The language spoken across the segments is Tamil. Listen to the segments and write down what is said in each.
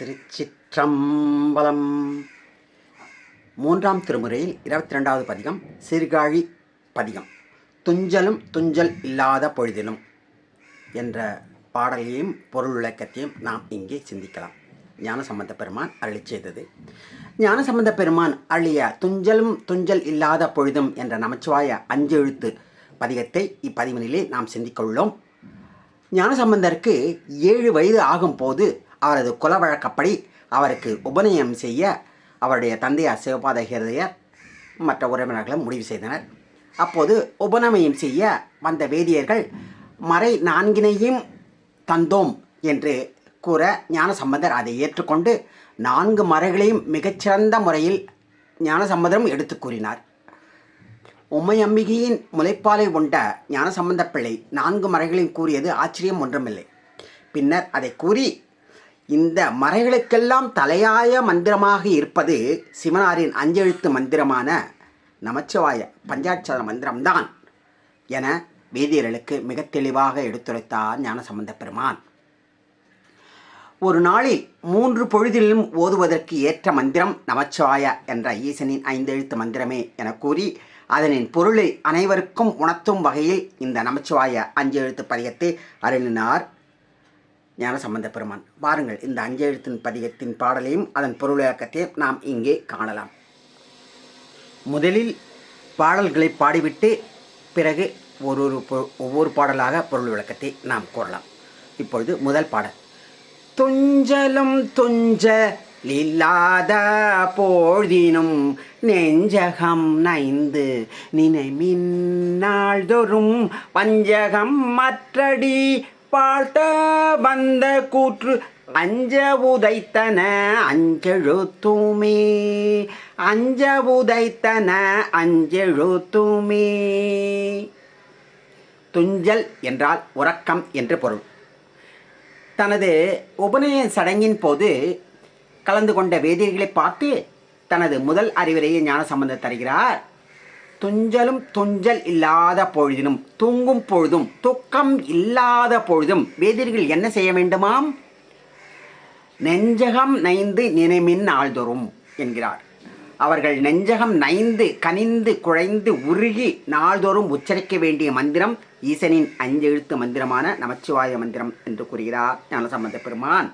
திருச்சிற்றம்பலம். மூன்றாம் திருமுறையில் இருபத்தி ரெண்டாவது பதிகம் சீர்காழி பதிகம். துஞ்சலும் துஞ்சல் இல்லாத பொழுதிலும் என்ற பாடலையும் பொருள் விளக்கத்தையும் நாம் இங்கே சிந்திக்கலாம். ஞானசம்பந்த பெருமான் அருளி செய்தது. ஞானசம்பந்த பெருமான் அழிய துஞ்சலும் துஞ்சல் இல்லாத பொழுதும் என்ற நமச்சிவாய அஞ்சு எழுத்து பதிகத்தை இப்பதிவினிலே நாம் சிந்திக்கொள்ளோம் ஞானசம்பந்தருக்கு ஏழு வயது ஆகும்போது அவரது குல வழக்கப்படி அவருக்கு உபநயம் செய்ய அவருடைய தந்தையார் சிவபாத ஹிருதயர் மற்ற உறவினர்களும் முடிவு செய்தனர். அப்போது உபநமயம் செய்ய வந்த வேதியர்கள் மறை நான்கினையும் தந்தோம் என்று கூற ஞானசம்பந்தர் அதை ஏற்றுக்கொண்டு நான்கு மறைகளையும் மிகச்சிறந்த முறையில் ஞானசம்பந்தரும் எடுத்து கூறினார். உமையம்பிகையின் முளைப்பாலை உண்ட ஞானசம்பந்த பிள்ளை நான்கு மறைகளையும் கூறியது ஆச்சரியம் ஒன்றுமில்லை. பின்னர் அதை கூறி இந்த மறைகளுக்கெல்லாம் தலையாய மந்திரமாக இருப்பது சிவனாரின் அஞ்செழுத்து மந்திரமான நமச்சிவாய பஞ்சாட்சர மந்திரம்தான் என வேதியர்களுக்கு மிக தெளிவாக எடுத்துரைத்தார் ஞானசம்பந்த பெருமான். ஒரு நாளில் மூன்று பொழுதிலும் ஓதுவதற்கு ஏற்ற மந்திரம் நமச்சிவாய என்ற ஈசனின் ஐந்தெழுத்து மந்திரமே என கூறி அதனின் பொருளை அனைவருக்கும் உணர்த்தும் வகையில் இந்த நமச்சிவாய அஞ்செழுத்து பதியத்தை அருளினார் ஞான சம்பந்த பெருமான் பாருங்கள் இந்த அஞ்செழுத்தின் பதிகத்தின் பாடலையும் அதன் பொருளாக்கத்தையும் நாம் இங்கே காணலாம். முதலில் பாடல்களை பாடிவிட்டு பிறகு ஒரு ஒரு ஒவ்வொரு பாடலாக பொருள் விளக்கத்தை நாம் கூறலாம். இப்பொழுது முதல் பாடல். துஞ்சலும் துஞ்ச இல்லாத போழ்தினும் நெஞ்சகம் நைந்து நினைமின்னாள்தொறும் பஞ்சகம் மற்றடி பாழ்த்த வந்த கூற்று அஞ்ச உதைத்தன அஞ்செழுத்துமே அஞ்ச உதைத்தன அஞ்செழுத்துமே துஞ்சல் என்றால் உறக்கம் என்று பொருள். தனது உபநய சடங்கின் போது கலந்து கொண்ட வேதியர்களை பார்த்து தனது முதல் அறிவுரையை ஞான சம்பந்த தருகிறார். துஞ்சலும் துஞ்சல் இல்லாத பொழுதினும் தூங்கும் பொழுதும் துக்கம் இல்லாத பொழுதும் வேதிர்கள் என்ன செய்ய வேண்டுமாம்? நெஞ்சகம் நைந்து நினைமின் ஆழ்தோறும் என்கிறார். அவர்கள் நெஞ்சகம் நைந்து கனிந்து குழைந்து உருகி நாள்தோறும் உச்சரிக்க வேண்டிய மந்திரம் ஈசனின் அஞ்செழுத்து மந்திரமான நமச்சிவாய மந்திரம் என்று கூறுகிறார் ஞானசம்பந்த பெருமான்.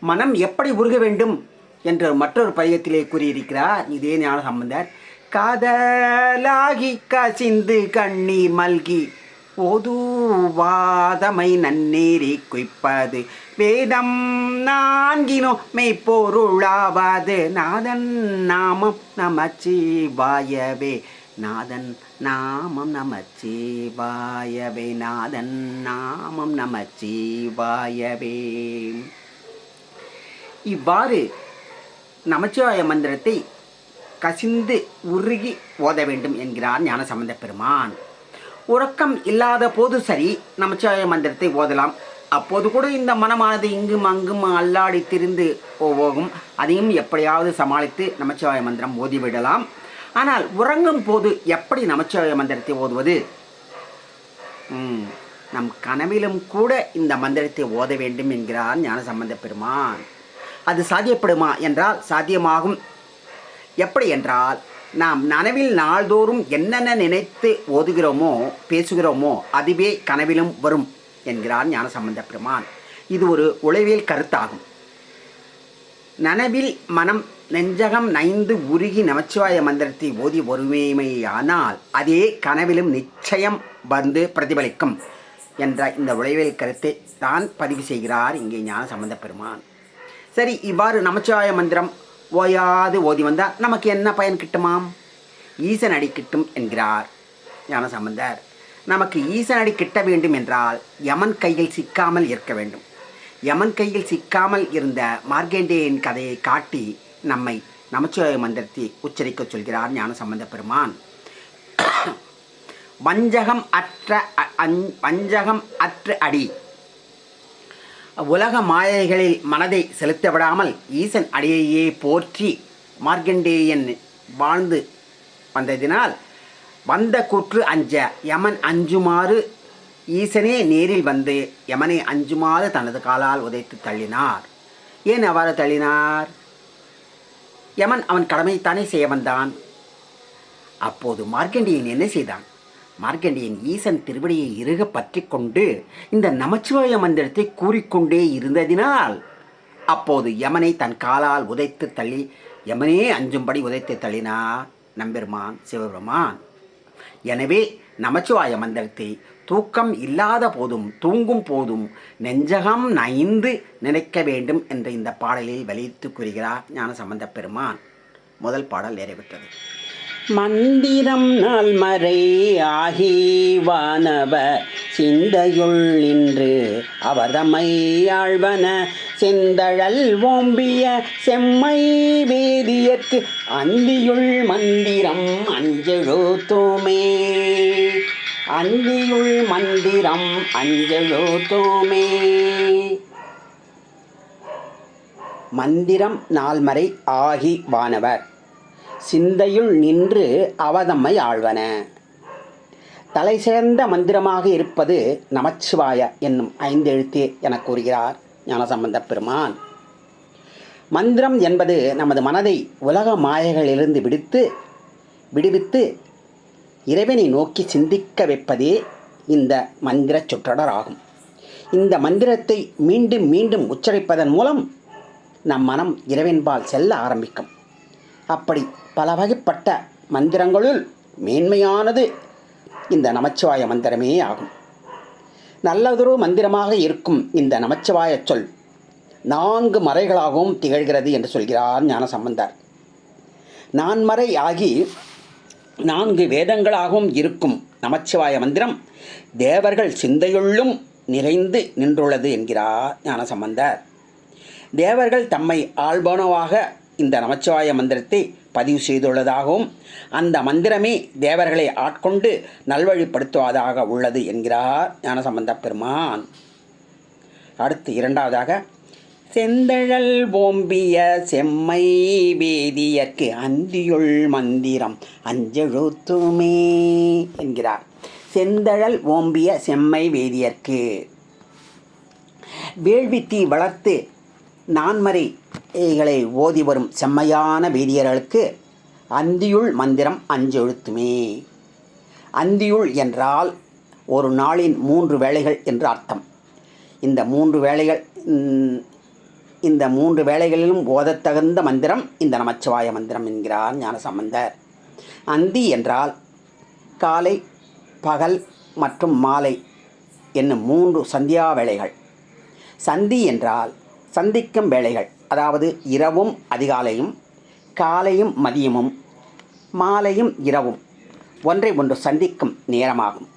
மனம் எப்படி உருக வேண்டும் என்று மற்றொரு பதிகத்திலே கூறியிருக்கிறார். இதே ஞானசம்பந்தர் காதலாகி கசிந்து கண்ணீர் மல்கி. ஒதுவாதமை நன்னேறி குய்ப்பது. வேதம் நான்கினோ மெய்ப்பொருளாவது. நாதன் நாமம் நமச்சிவாயவே. நாதன் நாமம் நமச்சிவாயவே. நாதன் நாமம் நமச்சிவாயவே. இவ்வாறு நமச்சிவாய மந்திரத்தை கசிந்து உருகி ஓத வேண்டும் என்கிறார் ஞானசம்பந்த பெருமான். உறக்கம் இல்லாத போது சரி நமச்சிவாய மந்திரத்தை ஓதலாம். அப்போது கூட இந்த மனமானது இங்கும் அங்கும் அல்லாடி திரிந்து போகும் அதையும் எப்படியாவது சமாளித்து நமச்சிவாய மந்திரம் ஓதிவிடலாம். ஆனால் உறங்கும் போது எப்படி நமச்சிவாய மந்திரத்தை ஓதுவது? ம், நம் கனவிலும் கூட இந்த மந்திரத்தை ஓத வேண்டும் என்கிறார் ஞானசம்பந்த பெருமான். அது சாத்தியப்படுமா என்றால் சாத்தியமாகும் எப்படி என்றால் நாம் நனவில் நாள்தோறும் என்னென்ன நினைத்து ஓதுகிறோமோ பேசுகிறோமோ அதுவே கனவிலும் வரும் என்கிறார் ஞானசம்பந்த பெருமான். இது ஒரு உளவியல் கருத்தாகும். நனவில் மனம் நெஞ்சகம் நைந்து உருகி நமச்சிவாய மந்திரத்தை ஓதி ஒருமையானால் அதே கனவிலும் நிச்சயம் வந்து பிரதிபலிக்கும் என்ற இந்த உளவியல் கருத்தை தான் பதிவு செய்கிறார் இங்கே ஞான சம்பந்த பெருமான். சரி இவ்வாறு நமச்சிவாய மந்திரம் ஓயாது ஓதி வந்தால் நமக்கு என்ன பயன் கிட்டுமாம்? ஈசன் அடி கிட்டும் என்கிறார் ஞான சம்பந்தர் நமக்கு ஈசன் அடி கிட்ட வேண்டும் என்றால் யமன் கையில் சிக்காமல் இருக்க வேண்டும். யமன் கையில் சிக்காமல் இருந்த மார்கேண்டேயின் கதையை காட்டி நம்மை நமச்சிவாய மந்திரத்தை உச்சரிக்கச் சொல்கிறார் ஞான சம்பந்த பெருமான். வஞ்சகம் அற்ற அ- வஞ்சகம் அற்ற அடி. உலக மாயைகளில் மனதை செலுத்த விடாமல் ஈசன் அடியையே போற்றி மார்க்கண்டேயன் வாழ்ந்து வந்ததினால் வந்த குற்று அஞ்ச யமன் அஞ்சுமாறு ஈசனே நேரில் வந்து யமனை அஞ்சுமாறு தனது காலால் உதைத்து தள்ளினார். ஏன் அவ்வாறு தள்ளினார்? யமன் அவன் கடமைத்தானே செய்ய வந்தான். அப்போது மார்க்கண்டியன் என்ன செய்தான்? மார்க்கண்டியன் ஈசன் திருவடியை இறுக பற்றி கொண்டு இந்த நமச்சிவாய மந்திரத்தை கூறிக்கொண்டே இருந்ததினால் அப்போது யமனை தன் காலால் உதைத்து தள்ளி யமனே அஞ்சும்படி உதைத்து தள்ளினார் நம்பெருமான் சிவபெருமான். எனவே நமச்சிவாய மந்திரத்தை தூக்கம் இல்லாத போதும் தூங்கும் போதும் நெஞ்சகம் நைந்து நினைக்க வேண்டும் என்ற இந்த பாடலில் வலியுறுத்தி கூறுகிறார் ஞான சம்பந்த பெருமான். முதல் பாடல் நிறைவேற்றது. மந்திரம் நால்மறை ஆகி வானவ சிந்தையுள் நின்று அவர்தமை ஆழ்வன செந்தழல் ஓம்பிய செம்மை வேதியற்கு அந்தியுள் மந்திரம் அஞ்செழுத்தோமே அந்தியுள் மந்திரம் அஞ்செழுத்தோமே மந்திரம் நால்மறை ஆகி வானவர். சிந்தையுள் நின்று அவதம்மை ஆழ்வன. தலை சேர்ந்த மந்திரமாக இருப்பது நமச்சிவாய என்னும் ஐந்தெழுத்தே என கூறுகிறார் ஞானசம்பந்த பெருமான். மந்திரம் என்பது நமது மனதை உலக மாயைகளிலிருந்து விடுத்து விடுவித்து இறைவனை நோக்கி சிந்திக்க வைப்பதே இந்த மந்திர சொற்றொடர் ஆகும் இந்த மந்திரத்தை மீண்டும் மீண்டும் உச்சரிப்பதன் மூலம் நம் மனம் இறைவன்பால் செல்ல ஆரம்பிக்கும். அப்படி பல வகைப்பட்ட மந்திரங்களுள் மேன்மையானது இந்த நமச்சிவாய மந்திரமே ஆகும். நல்லதொரு மந்திரமாக இருக்கும் இந்த நமச்சிவாய சொல் நான்கு மறைகளாகவும் திகழ்கிறது என்று சொல்கிறார் ஞான ஞானசம்பந்தர் நான்மறை ஆகி நான்கு வேதங்களாகவும் இருக்கும் நமச்சிவாய மந்திரம் தேவர்கள் சிந்தையுள்ளும் நிறைந்து நின்றுள்ளது என்கிறார் ஞான சம்பந்தர் தேவர்கள் தம்மை ஆள்பனவாக இந்த நமச்சிவாய மந்திரத்தை பதிவு செய்துள்ளதாகவும் அந்த மந்திரமே தேவர்களை ஆட்கொண்டு நல்வழிப்படுத்துவதாக உள்ளது என்கிறார் ஞானசம்பந்த பெருமான். அடுத்து இரண்டாவதாக செந்தழல் ஓம்பிய செம்மை வேதியற்கு அந்தியுள் மந்திரம் அஞ்செழுத்துமே என்கிறார். செந்தழல் ஓம்பிய செம்மை வேதியற்கு வேள்வித்தீ வளர்த்து நான்மறைகளை ஓதி வரும் செம்மையான வேதியர்களுக்கு அந்தியுள் மந்திரம் அஞ்சு எழுத்துமே. அந்தியுள் என்றால் ஒரு நாளின் மூன்று வேளைகள் என்று அர்த்தம். இந்த மூன்று வேளைகள் இந்த மூன்று வேளைகளிலும் ஓதத்தகுந்த மந்திரம் இந்த நமச்சிவாய மந்திரம் என்கிறார் ஞானசம்பந்தர். அந்தி என்றால் காலை பகல் மற்றும் மாலை என்னும் மூன்று சந்தியா வேளைகள். சந்தி என்றால் சந்திக்கும் வேளைகள். அதாவது இரவும் அதிகாலையும் காலையும் மதியமும் மாலையும் இரவும் ஒன்றை ஒன்று சந்திக்கும் நேரமாகும்.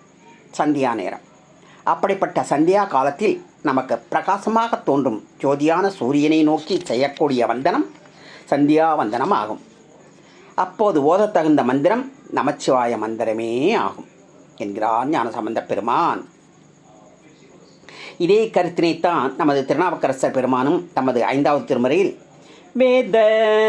சந்தியா நேரம். அப்படிப்பட்ட சந்தியா காலத்தில் நமக்கு பிரகாசமாக தோன்றும் ஜோதியான சூரியனை நோக்கி செய்யக்கூடிய வந்தனம் சந்தியா வந்தனம் ஆகும் அப்போது ஓதத்தகுந்த மந்திரம் நமச்சிவாய மந்திரமே ஆகும். என்கிறார் ஞானசம்பந்த பெருமான். இதே கருத்தினைத்தான் நமது திருநாவுக்கரசர் பெருமானும் தமது ஐந்தாவது திருமுறையில் வேத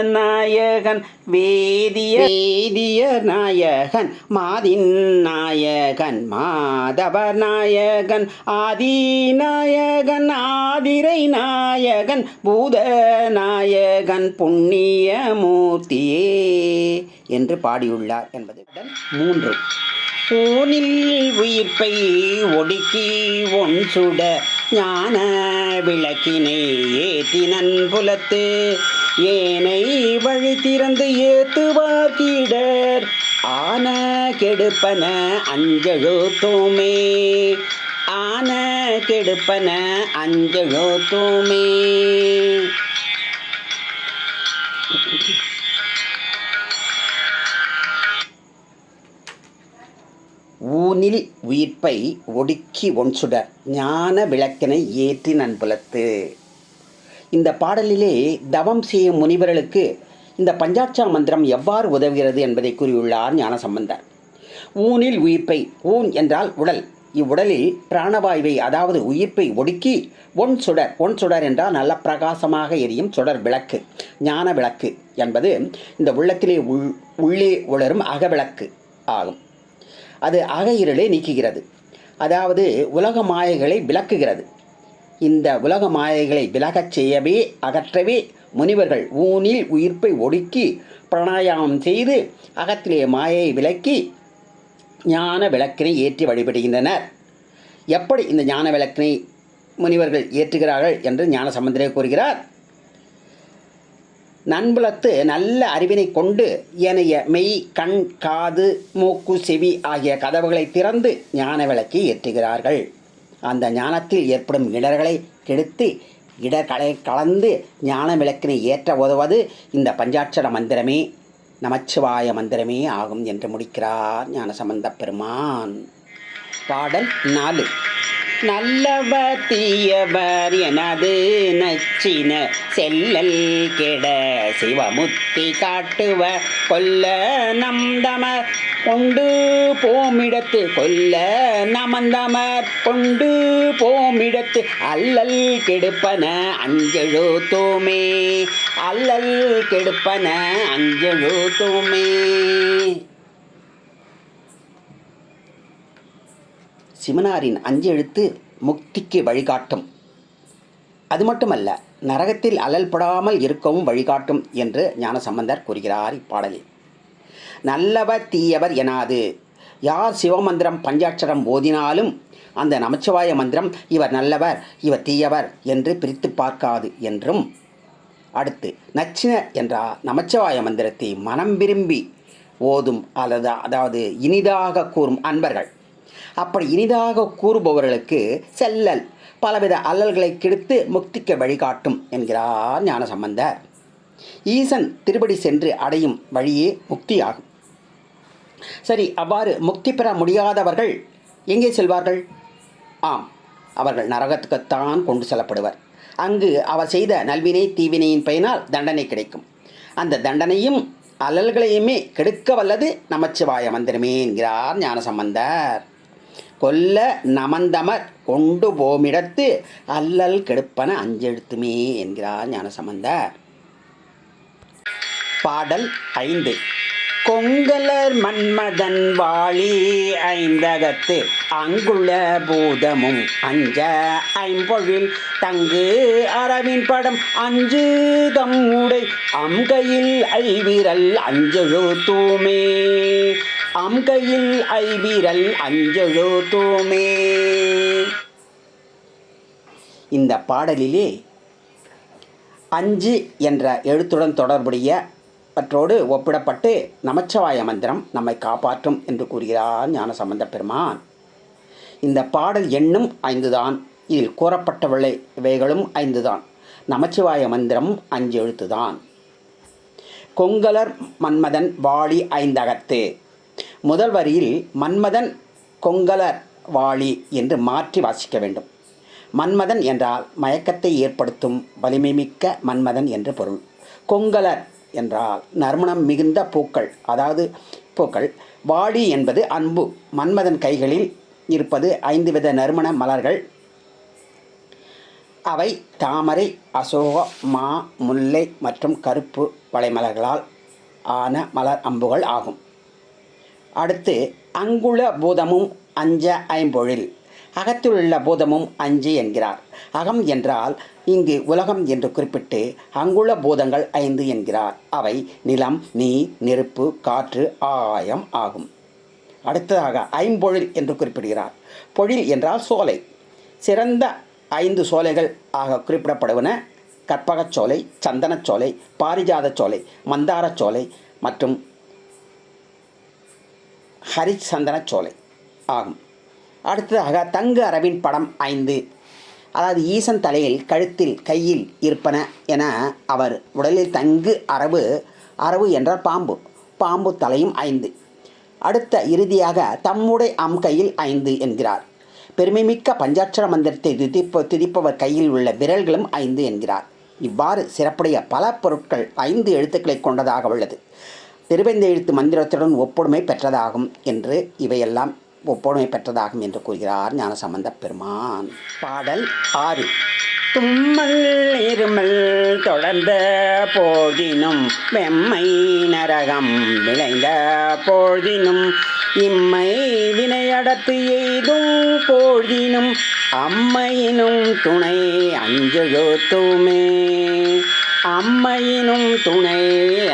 நாயகன் வேதிய வேதிய நாயகன் மாதின் நாயகன் மாதவர் நாயகன் ஆதி நாயகன் ஆதிரை நாயகன் பூத நாயகன் புண்ணிய மூர்த்தியே என்று பாடியுள்ளார் என்பது. மூன்று. ஊனில் உயிர்ப்பை ஒடுக்கி ஒன் சுட ஞான விளக்கினை ஏற்றினன் புலத்து ஏனை வழி திறந்து ஏத்துவார்கிடர் ஆன கெடுப்பன அஞ்செழுத்தோமே ஆன கெடுப்பன அஞ்செழுத்தோமே ஊனில் உயிர்ப்பை ஒடுக்கி ஒன்சுடர் ஞான விளக்கினை ஏற்றி நண்புலத்து. இந்த பாடலிலே தவம் செய்யும் முனிவர்களுக்கு இந்த பஞ்சாட்சா மந்திரம் எவ்வாறு உதவுகிறது என்பதை கூறியுள்ளார் ஞானசம்பந்தர். ஊனில் உயிர்ப்பை ஊன் என்றால் உடல். இவ்வுடலில் பிராணவாயுவை அதாவது உயிர்ப்பை ஒடுக்கி ஒன் சுடர் ஒன் சுடர் என்றால் நல்ல பிரகாசமாக எரியும் சுடர் விளக்கு ஞான விளக்கு என்பது இந்த உள்ளத்திலே உள் உள்ளே உளரும் அகவிளக்கு ஆகும். அது அகையிருளை நீக்குகிறது. அதாவது உலக மாயைகளை விளக்குகிறது. இந்த உலக மாயைகளை விலகச் செய்யவே அகற்றவே முனிவர்கள் ஊனில் உயிர்ப்பை ஒடுக்கி பிராணாயாமம் செய்து அகத்திலே மாயை விலக்கி ஞான விளக்கினை ஏற்றி வழிபடுகின்றனர். எப்படி இந்த ஞான விளக்கினை முனிவர்கள் ஏற்றுகிறார்கள் என்று ஞான சம்பந்தரே கூறுகிறார். நண்புலத்து நல்ல அறிவினை கொண்டு ஏனைய மெய் கண் காது மூக்கு செவி ஆகிய கதவுகளை திறந்து ஞான விளக்கை ஏற்றுகிறார்கள். அந்த ஞானத்தில் ஏற்படும் இடர்களை கெடுத்து இடர்களை கலந்து ஞான விளக்கினை ஏற்ற உதவது இந்த பஞ்சாட்சர மந்திரமே. நமச்சிவாய மந்திரமே ஆகும் என்று முடிக்கிறார் ஞானசம்பந்த பெருமான். பாடல் நாலு. நல்லவர் தீயவர் எனது நச்சின செல்லல் கெட சிவமுத்தி காட்டுவ கொல்ல நம்தமர் கொண்டு போமிடத்து கொல்ல நமந்தமர் கொண்டு போமிடத்து அல்லல் கெடுப்பன அஞ்சழோ தோமே. அல்லல் கெடுப்பன அஞ்சழோ தோமே. சிவனாரின் அஞ்செழுத்து முக்திக்கு வழிகாட்டும். அது மட்டுமல்ல நரகத்தில் அலல்படாமல் இருக்கவும் வழிகாட்டும் என்று ஞானசம்பந்தர் கூறுகிறார் இப்பாடலில். நல்லவர் தீயவர் எனாது. யார் சிவமந்திரம் பஞ்சாட்சரம் ஓதினாலும் அந்த நமச்சிவாய மந்திரம் இவர் நல்லவர் இவர் தீயவர் என்று பிரித்து பார்க்காது என்றும். அடுத்து நச்சின என்ற நமச்சிவாய மந்திரத்தை மனம் விரும்பி ஓதும் அல்லது அதாவது இனிதாக கூறும் அன்பர்கள். அப்படி இனிதாக கூறுபவர்களுக்கு செல்லல் பலவித அல்லல்களை கெடுத்து முக்திக்க வழிகாட்டும் என்கிறார் ஞான சம்பந்தர் ஈசன் திருப்படி சென்று அடையும் வழியே முக்தியாகும். சரி அவ்வாறு முக்தி பெற முடியாதவர்கள் எங்கே செல்வார்கள்? ஆம் அவர்கள் நரகத்துக்குத்தான் கொண்டு செல்லப்படுவர். அங்கு அவர் செய்த நல்வினை தீவினையின் பயனால் தண்டனை கிடைக்கும். அந்த தண்டனையும் அலல்களையுமே கெடுக்க வல்லது நமச்சிவாய மந்திரமே என்கிறார் ஞானசம்பந்தர். கொல்ல நமந்தமர் கொண்டு போமிடத்து அல்லல் கெடுப்பன அஞ்செழுத்துமே என்கிறார் ஞானசம்பந்தர். பாடல் ஐந்து. கொங்கலர் மன்மதன் வாழி ஐந்தகத்து அங்குள்ள பூதமும் அஞ்ச ஐம்பொழில் தங்கு அரவின் படம் அஞ்சு தம்முடை அம்கையில் ஐவிரல் அஞ்செழு தூமே அம்கையில் ஐவிரல் அஞ்செழு தோமே. இந்த பாடலிலே அஞ்சு என்ற எழுத்துடன் தொடர்புடைய பற்றோடு ஒப்பிடப்பட்டு நமச்சிவாய மந்திரம் நம்மை காப்பாற்றும் என்று கூறுகிறார் ஞானசம்பந்த பெருமான். இந்த பாடல் எண்ணும் ஐந்துதான் இதில் கூறப்பட்டவளை இவைகளும் ஐந்துதான். நமச்சிவாய மந்திரம் அஞ்சு எழுத்துதான் கொங்கலர் மன்மதன் வாளி ஐந்தகத்து. முதல் வரியில் மன்மதன் கொங்கலர் வாளி என்று மாற்றி வாசிக்க வேண்டும். மன்மதன் என்றால் மயக்கத்தை ஏற்படுத்தும் வலிமை மிக்க மன்மதன் என்று பொருள். கொங்கலர் என்றால் நறுமணம் மிகுந்த பூக்கள் அதாவது பூக்கள். வாடி என்பது அன்பு. மன்மதன் கைகளில் இருப்பது ஐந்து வித நறுமண மலர்கள். அவை தாமரை அசோக மா முல்லை மற்றும் கருப்பு வளைமலர்களால் ஆன மலர் அம்புகள் ஆகும். அடுத்து அங்குள பூதமும் அஞ்ச ஐம்பொழில். அகத்திலுள்ள பூதமும் அஞ்சு என்கிறார். அகம் என்றால் இங்கு உலகம் என்று குறிப்பிட்டு அங்குள்ள பூதங்கள் ஐந்து என்கிறார். அவை நிலம் நீர் நெருப்பு காற்று ஆயம் ஆகும். அடுத்ததாக ஐம்பொழில் என்று குறிப்பிடுகிறார். பொழில் என்றால் சோலை. சிறந்த ஐந்து சோலைகள் ஆக குறிப்பிடப்படுவன. கற்பகச் சோலை சந்தனச் சோலை பாரிஜாதச் சோலை மந்தாரச் மற்றும் ஹரிச்சந்தன சோலை. ஆகும். அடுத்ததாக தங்கு அரவின் படம் ஐந்து. அதாவது ஈசன் தலையில் கழுத்தில் கையில் இருப்பன என அவர் உடலில் தங்கு அரவு அரவு என்றால் பாம்பு. பாம்பு தலையும் ஐந்து. அடுத்த இறுதியாக தம்முடைய அம் கையில் ஐந்து என்கிறார். பெருமைமிக்க பஞ்சாட்சர மந்திரத்தை திதிப்ப திதிப்பவர் கையில் உள்ள விரல்களும் ஐந்து என்கிறார். இவ்வாறு சிறப்புடைய பல பொருட்கள் ஐந்து எழுத்துக்களை கொண்டதாக உள்ளது. திருவெந்த எழுத்து மந்திரத்துடன் ஒப்புடுமை பெற்றதாகும் என்று இவையெல்லாம் ஒப்புடுமை பெற்றதாகும் என்று கூறுகிறார் ஞானசம்பந்த பெருமான். பாடல் ஆறு. தும்மல் இருமல் தொடர்ந்த போதினும் வெம்மை நரகம் விளைந்த போதினும் இம்மை வினையடத்து எய்தும் போதினும் அம்மையினும் துணை அஞ்செழுத்துமே அம்மையினும் துணை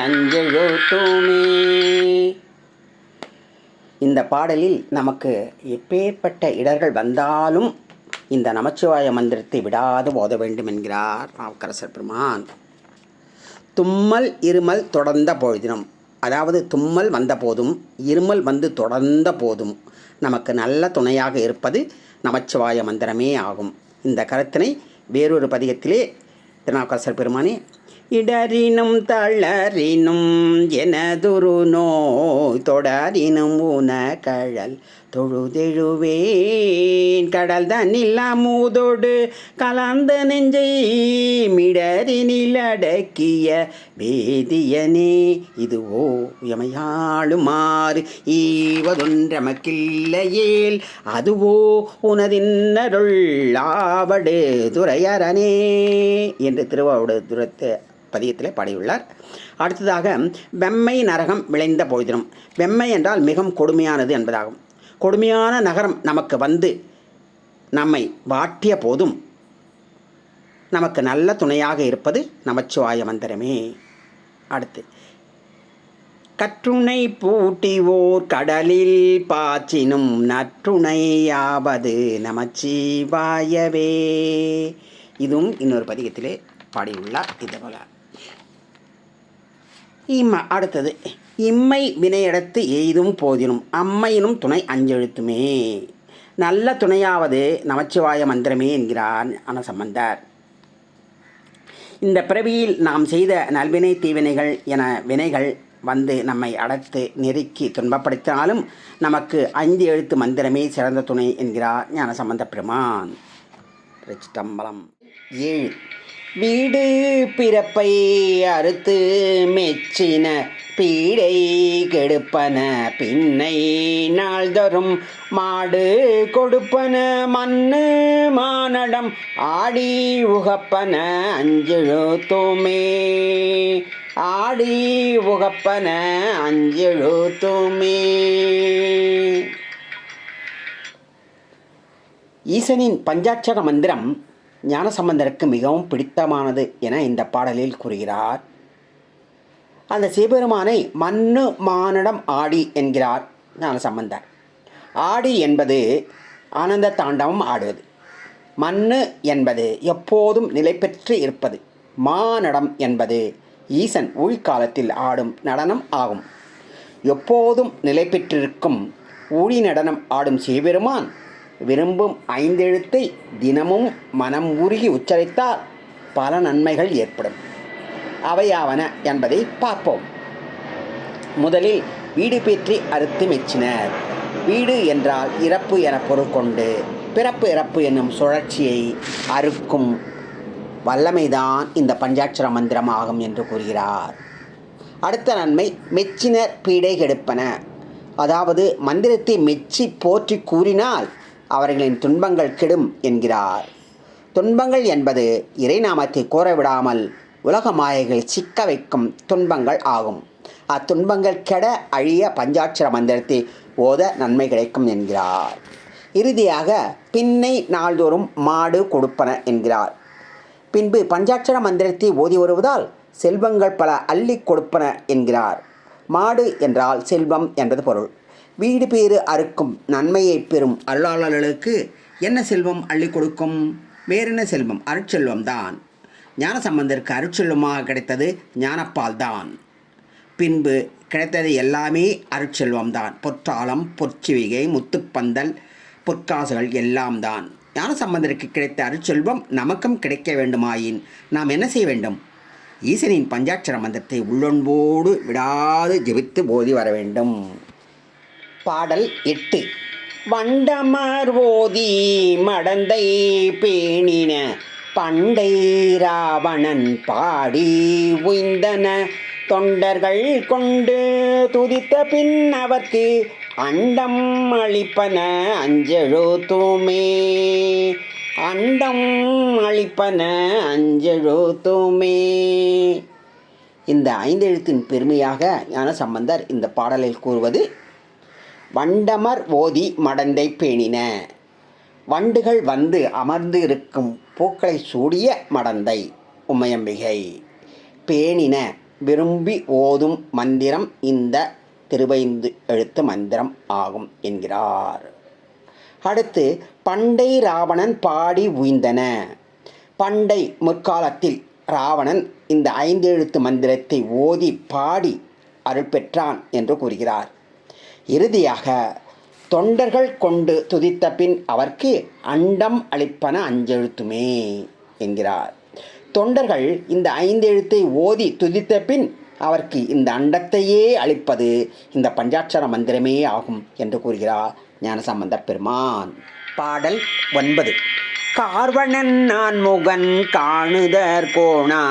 அஞ்செழுத்துமே. இந்த பாடலில் நமக்கு எப்பேற்பட்ட இடர்கள் வந்தாலும் இந்த நமச்சிவாய மந்திரத்தை விடாது ஓத வேண்டும் என்கிறார் நாவுக்கரசர் பெருமான். தும்மல் இருமல் தொடர்ந்த பொழுதினும் அதாவது தும்மல் வந்த போதும் இருமல் வந்து தொடர்ந்த போதும் நமக்கு நல்ல துணையாக இருப்பது நமச்சிவாய மந்திரமே ஆகும். இந்த கருத்தினை வேறொரு பதிகத்திலே திருநாவுக்கரசர் பெருமானே இடறினும் தளறினும் எனதுரு நோய் தொடரினும் உன கழல் தொழுதெழுவேன். கடல் தன்னில் அமுதோடு கலந்த நெஞ்சை மிடறினில் அடக்கிய வேதியனே இதுவோ எமையாளுமாறு ஈவதொன்றமக்கில்லையேல் அதுவோ உனதின்னருள் ஆவடு துறையரனே என்று திருவாவடு துரத்தை பதியத்தில் பாடியுள்ளார். அடுத்ததாக வெம்மை நரகம் விளைந்த பொழுதினம் வெம்மை என்றால் மிகவும் கொடுமையானது என்பதாகும். கொடுமையான நகரம் நமக்கு வந்து நம்மை வாட்டிய போதும். நமக்கு நல்ல துணையாக இருப்பது நமச்சிவாய மந்திரமே. அடுத்து கற்றுணை பூட்டிவோர் கடலில் பாய்ச்சினும் நற்றுணையாவது நமச்சிவாயவே. இதுவும் இன்னொரு பதிகத்திலே பாடியுள்ளார். இது போல இம்ம அடுத்தது. இம்மை வினையடத்து எய்தும் போதினும் அம்மையினும் துணை அஞ்செழுத்துமே. நல்ல துணையாவது நமச்சிவாய மந்திரமே என்கிறார் அனசம்பந்தர். இந்த பிறவியில் நாம் செய்த நல்வினை தீவினைகள் என வினைகள் வந்து நம்மை அடைத்து நெருக்கி துன்பப்படுத்தினாலும் நமக்கு ஐந்து எழுத்து மந்திரமே சிறந்த துணை என்கிறார் ஞானசம்பந்த பெருமான். திருச்சிட்டம்பலம் ஏழு. வீடு பிறப்பை அறுத்து மெச்சின பீடை கெடுப்பன பின்னை நாள்தரும் மாடு கொடுப்பன மண்ணு மானடம் ஆடி உகப்பன அஞ்செழுத்துமே ஆடி உகப்பன அஞ்செழுத்துமே ஈசனின் பஞ்சாட்சர மந்திரம் ஞானசம்பந்தருக்கு மிகவும் பிடித்தமானது என இந்த பாடலில் கூறுகிறார். அந்த சிவபெருமானை மண்ணு மானிடம் ஆடி என்கிறார் ஞானசம்பந்தர். ஆடி என்பது ஆனந்த தாண்டவம் ஆடுவது. மண்ணு என்பது எப்போதும் நிலை பெற்று இருப்பது. மானடம் என்பது ஈசன் ஊழிக்காலத்தில் ஆடும் நடனம் ஆகும். எப்போதும் நிலை பெற்றிருக்கும் ஊழி நடனம் ஆடும் சிவபெருமான் விரும்பும் ஐந்தெழுத்தை தினமும் மனம் உருகி உச்சரித்தால் பல நன்மைகள் ஏற்படும். அவையாவன என்பதை பார்ப்போம். முதலில் வீடு பேற்றி அறுத்து மெச்சினர். வீடு என்றால் இறப்பு என பொருள் கொண்டு பிறப்பு இறப்பு என்னும் சுழற்சியை அறுக்கும் வல்லமைதான் இந்த பஞ்சாட்சர மந்திரம் ஆகும் என்று கூறுகிறார். அடுத்த நன்மை மெச்சினர் பீடை கெடுப்பன. அதாவது மந்திரத்தை மெச்சி போற்றி கூறினால் அவர்களின் துன்பங்கள் கெடும் என்கிறார். துன்பங்கள் என்பது இறைநாமத்தை கூறவிடாமல் உலக மாயைகள் சிக்க வைக்கும் துன்பங்கள் ஆகும். அத்துன்பங்கள் கெட அழிய பஞ்சாட்சர மந்திரத்தை ஓத நன்மை கிடைக்கும் என்கிறார். இறுதியாக பின்னை நாள்தோறும் மாடு கொடுப்பன என்கிறார். பின்பு பஞ்சாட்சர மந்திரத்தை ஓதி வருவதால் செல்வங்கள் பல அள்ளி கொடுப்பன என்கிறார். மாடு என்றால் செல்வம் என்பது பொருள். வீடு பேறு அறுக்கும் நன்மையை பெறும் அருளாளர்களுக்கு என்ன செல்வம் அள்ளி கொடுக்கும்? வேறென்ன செல்வம்? அருட்செல்வம் தான். ஞானசம்பந்தருக்கு அருட்செல்வமாக கிடைத்தது ஞானப்பால் தான். பின்பு கிடைத்தது எல்லாமே அருட்செல்வம் தான். பொற்றாளம் பொற்சிவிகை முத்துப்பந்தல் பொற்காசுகள் எல்லாம் தான். ஞானசம்பந்தருக்கு கிடைத்த அருட்செல்வம் நமக்கும் கிடைக்க வேண்டுமாயின் நாம் என்ன செய்ய வேண்டும்? ஈசனின் பஞ்சாட்சர மந்திரத்தை உள்ளொன்போடு விடாது ஜெபித்து போதி வர வேண்டும். பாடல் எட்டு. வண்டமர் ஓதி மடந்தை பேணின பண்டை ராவணன் பாடி உய்ந்தன. தொண்டர்கள் கொண்டு துதித்த பின் அவர்க்கு அண்டம் அளிப்பன அஞ்செழுத்துமே அண்டம் அளிப்பன அஞ்செழுத்துமே இந்த ஐந்தெழுத்தின் பெருமையாக ஞான சம்பந்தர் இந்த பாடலில் கூறுவது வண்டமர் ஓதி மடந்தை பேணின. வண்டுகள் வந்து அமர்ந்து இருக்கும் பூக்களை சூடிய மடந்தை உமையம்பிகை. பேணின விரும்பி ஓதும் மந்திரம் இந்த திருவைந்து எழுத்து மந்திரம் ஆகும் என்கிறார். அடுத்து பண்டை ராவணன் பாடி உய்ந்தன. பண்டை முற்காலத்தில் ராவணன் இந்த ஐந்து எழுத்து மந்திரத்தை ஓதி பாடி அருள் பெற்றான் என்று கூறுகிறார். இறுதியாக தொண்டர்கள் கொண்டு துதித்த பின் அவர்க்கு அண்டம் அளிப்பன அஞ்செழுத்துமே என்கிறார். தொண்டர்கள் இந்த ஐந்து எழுத்தை ஓதி துதித்த பின் அவர்க்கு இந்த அண்டத்தையே அளிப்பது இந்த பஞ்சாட்சர மந்திரமே ஆகும் என்று கூறுகிறார் ஞானசம்பந்த பெருமான். பாடல் ஒன்பது. கார்வணன் நான் முகன் காணுதற் கோணா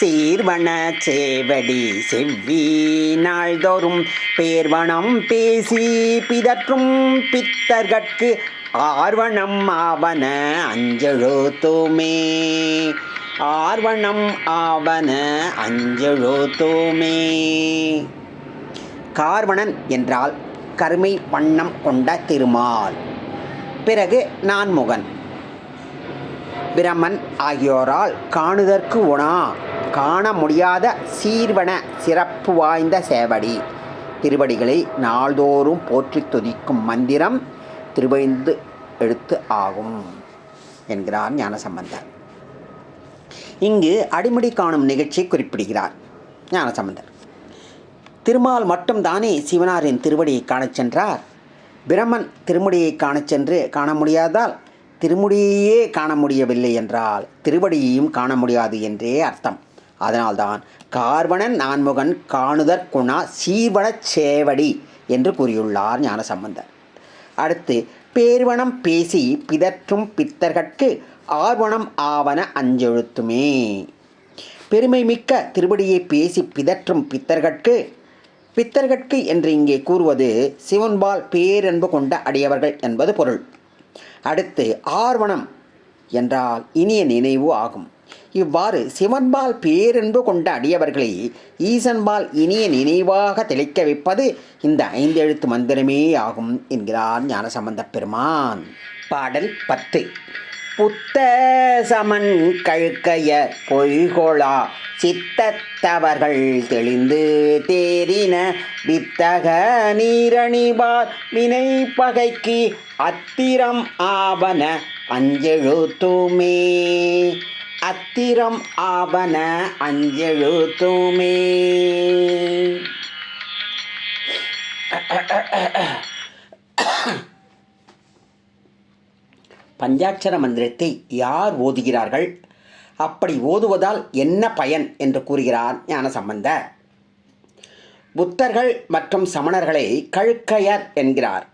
சீர்வன சேவடி செவ்வி நாள்தோறும் பேர்வனம் பேசி பிதற்றும் பித்தர்கட்கு ஆர்வணம் ஆவன அஞ்செழுத்துமே. ஆர்வணம் ஆவன அஞ்செழுத்துமே. கார்வணன் என்றால் கருமை வண்ணம் கொண்ட திருமால். பிறகு நான்முகன். பிரமன் ஆகியோரால் காணுதற்கு உணா. காண முடியாத சீர்வன சிறப்பு வாய்ந்த சேவடி. திருவடிகளை நாள்தோறும் போற்றி துதிக்கும் மந்திரம் திருவைந்து எழுத்து ஆகும் என்கிறார் ஞானசம்பந்தர். இங்கு அடிமடி காணும் நிகழ்ச்சியை குறிப்பிடுகிறார் ஞானசம்பந்தர். திருமால் மட்டும்தானே சிவனாரின் திருவடியை காணச் சென்றார்? பிரமன் திருமுடியை காணச் சென்று காண முடியாதால் திருமுடியையே காண முடியவில்லை என்றால் திருவடியையும் காண முடியாது என்றே அர்த்தம். அதனால்தான் கார்வணன் நான்முகன் காணுதற் குணா சீவனச் சேவடி என்று கூறியுள்ளார் ஞானசம்பந்தர். அடுத்து பேர்வனம் பேசி பிதற்றும் பித்தர்கட்கு ஆர்வணம் ஆவன அஞ்செழுத்துமே. பெருமை மிக்க திருவடியை பேசி பிதற்றும் பித்தர்கட்கு பித்தர்கட்கு என்று இங்கே கூறுவது சிவன்பால் பேரன்பு கொண்ட அடியவர்கள் என்பது பொருள். அடுத்து ஆர்வணம் என்றால் இனிய நினைவு ஆகும். இவ்வாறு சிவன்பால் பேரன்பு கொண்ட அடியவர்களை ஈசன்பால் இனிய நினைவாக தெளிக்க வைப்பது இந்த ஐந்தெழுத்து மந்திரமே ஆகும் என்கிறார் ஞானசம்பந்த பெருமான். பாடல் பத்து. புத்த சமன் கழுக்கைய பொய்கொளா சித்தத்தவர்கள் தெளிந்து தேறின வித்தக நீரணிபார் வினை பகைக்கு அத்திரம் ஆவன அஞ்செழுத்துமே. அத்திரம் ஆவன அஞ்செழுத்துமே. பஞ்சாட்சர மந்திரத்தை யார் ஓதுகிறார்கள்? அப்படி ஓதுவதால் என்ன பயன் என்று கூறுகிறார் ஞான சம்பந்த புத்தர்கள் மற்றும் சமணர்களை கழுக்கையர் என்கிறார்.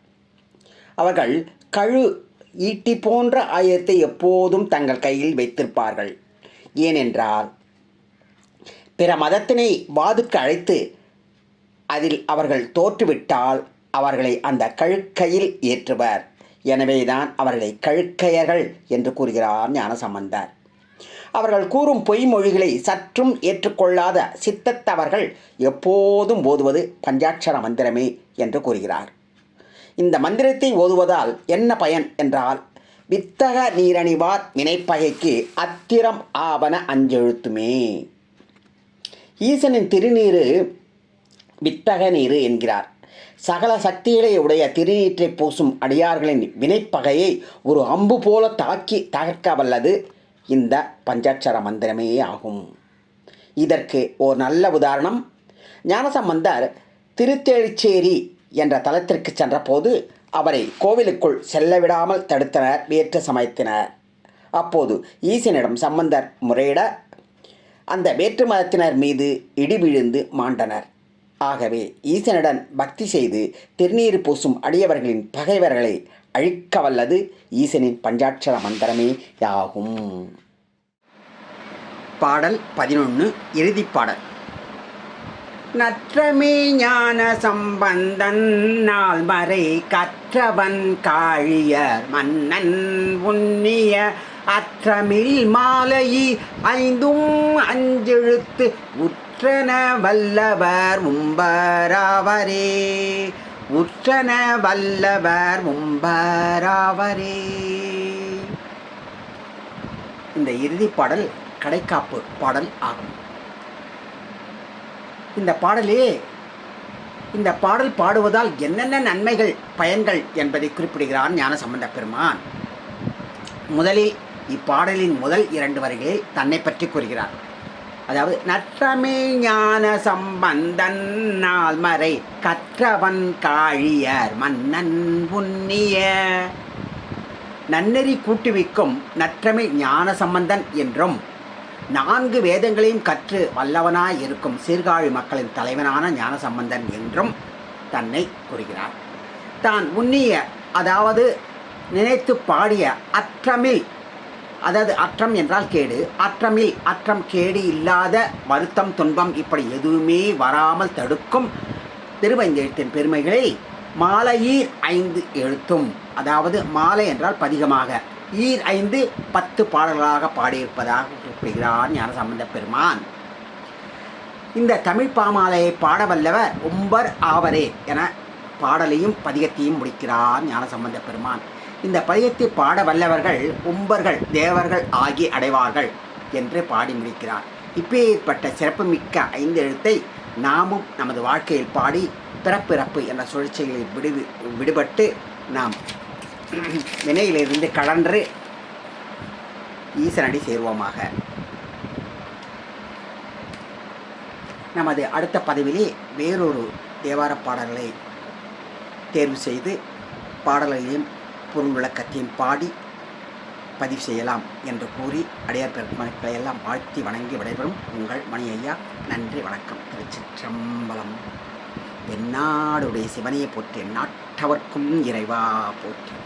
அவர்கள் கழு ஈட்டி போன்ற ஆயத்தை எப்போதும் தங்கள் கையில் வைத்திருப்பார்கள். ஏனென்றால் பிற மதத்தினை வாதுக்கு அழைத்து அதில் அவர்கள் தோற்றுவிட்டால் அவர்களை அந்த கழுக்கையில் ஏற்றுவர். எனவேதான் அவர்களை கழுக்கையர்கள் என்று கூறுகிறார் ஞானசம்பந்தர். அவர்கள் கூறும் பொய்மொழிகளை சற்றும் ஏற்றுக்கொள்ளாத சித்தத்தவர்கள் எப்போதும் ஓதுவது பஞ்சாட்சர மந்திரமே என்று கூறுகிறார். இந்த மந்திரத்தை ஓதுவதால் என்ன பயன் என்றால் வித்தக நீரணிவார் வினைப்பகைக்கு அத்திரம் ஆவன அஞ்செழுத்துமே. ஈசனின் திருநீரு வித்தக நீரு என்கிறார். சகல சக்திகளை உடைய திருநீற்றை பூசும் அடியார்களின் வினைப்பகையை ஒரு அம்பு போல தாக்கி தகர்க்க வல்லது இந்த பஞ்சாட்சர மந்திரமே ஆகும். இதற்கு ஒரு நல்ல உதாரணம். ஞானசம்பந்தர் திருத்தெழுச்சேரி என்ற தலத்திற்கு சென்றபோது அவரை கோவிலுக்குள் செல்ல விடாமல் தடுத்தனர் வேற்று சமயத்தினர். அப்போது ஈசனிடம் சம்பந்தர் முறையிட அந்த வேற்று மதத்தினர் மீது இடி விழுந்து மாண்டனர். ஆகவே ஈசனுடன் பக்தி செய்து திருநீர் பூசும் அடியவர்களின் பகைவர்களை அழிக்க வல்லது ஈசனின் பஞ்சாட்சர மந்திரமே யாகும். பாடல் பதினொன்று இறுதிப்பாடல் நற்றமே ஞான சம்பந்தன் நால்மறை கற்றவன் காழியர் மன்னன் உன்னிய அற்றமில் மாலையி ஐந்தும் அஞ்செழுத்து உற்றன வல்லவர் உம்பராவரே. உற்றன வல்லவர் மும்பராவரே இந்த இறுதிப்பாடல் கடைக்காப்பு பாடல் ஆகும். இந்த பாடலே இந்த பாடல் பாடுவதால் என்னென்ன நன்மைகள் பயன்கள் என்பதை குறிப்பிடுகிறார் ஞானசம்பந்த பெருமான். முதலில் இப்பாடலின் முதல் இரண்டு வரிகளில் தன்னை பற்றி கூறுகிறார். அதாவது நற்றமே ஞான சம்பந்தன் நாள்மறை கற்றவன் காழியர் மன்னன் புண்ணிய. நன்னெறி கூட்டுவிக்கும் நற்றமை ஞான சம்பந்தன் என்றும் நான்கு வேதங்களையும் கற்று வல்லவனாய் இருக்கும் சீர்காழி மக்களின் தலைவனான ஞான சம்பந்தன் என்றும் தன்னை கூறுகிறார். தான் உண்ணிய அதாவது நினைத்து பாடிய அற்றமில் அதாவது அற்றம் என்றால் கேடு அற்றமில் அற்றம் கேடு இல்லாத வருத்தம் துன்பம் இப்படி எதுவுமே வராமல் தடுக்கும் திருவஞ்செழுத்தின் பெருமைகளை மாலையீர் ஐந்து எழுத்தும் அதாவது மாலை என்றால் பதிகமாக ஈர் ஐந்து பத்து பாடல்களாக பாடியிருப்பதாக குறிப்பிடுகிறார் ஞானசம்பந்த பெருமான். இந்த தமிழ் பாமாலையை பாட வல்லவர் ஒம்பர் ஆவரே என பாடலையும் பதிகத்தையும் முடிக்கிறார் ஞானசம்பந்த பெருமான். இந்த பதிகத்தை பாட வல்லவர்கள் உம்பர்கள் தேவர்கள் ஆகி அடைவார்கள் என்று பாடி முடிக்கிறார். இப்பேற்பட்ட சிறப்புமிக்க ஐந்து எழுத்தை நாமும் நமது வாழ்க்கையில் பாடி பிறப்பிறப்பு என்ற சுழற்சிகளில் விடு விடுபட்டு நாம் வினையிலிருந்து கலன்று ஈசனடி சேர்வோமாக. நமது அடுத்த பதவியிலே வேறொரு தேவார பாடல்களை தேர்வு செய்து பாடல்களையும் பொருள் விளக்கத்தையும் பாடி பதிவு செய்யலாம் என்று கூறி அடையார் பெருமக்களை எல்லாம் வாழ்த்தி வணங்கி விடைபெறும் உங்கள் மணி ஐயா நன்றி வணக்கம். திருச்சிற்றம்பலம். தென்னாடுடைய சிவனையை போற்றி நாட்டவர்க்கும் இறைவா போற்றி.